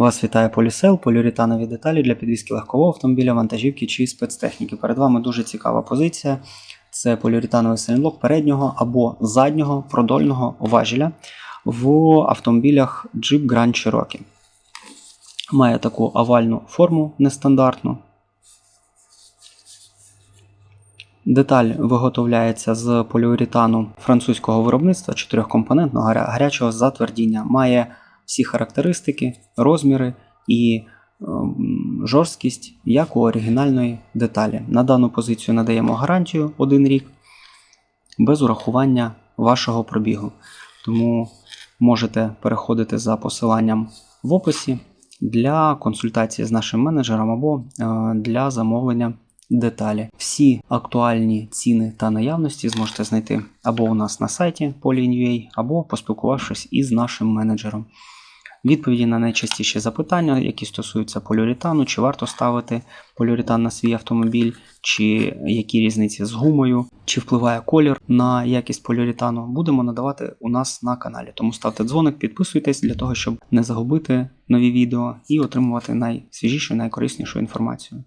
Вас вітає Полісел, поліуретанові деталі для підвізки легкового автомобіля, вантажівки чи спецтехніки. Перед вами дуже цікава позиція. Це поліуретановий сайлінлок переднього або заднього продольного важеля в автомобілях Jeep Grand Cherokee. Має таку овальну форму нестандартну. Деталь виготовляється з поліуретану французького виробництва чотирьохкомпонентного гарячого затвердіння. Має всі характеристики, розміри і ем, жорсткість, як у оригінальної деталі. На дану позицію надаємо гарантію 1 рік без урахування вашого пробігу. Тому можете переходити за посиланням в описі для консультації з нашим менеджером або е, для замовлення деталі. Всі актуальні ціни та наявності зможете знайти або у нас на сайті Polin.ua, або поспілкувавшись із нашим менеджером. Відповіді на найчастіші запитання, які стосуються поліуретану, чи варто ставити поліуретан на свій автомобіль, чи які різниці з гумою, чи впливає колір на якість поліуретану, будемо надавати у нас на каналі. Тому ставте дзвоник, підписуйтесь для того, щоб не загубити нові відео і отримувати найсвіжішу найкориснішу інформацію.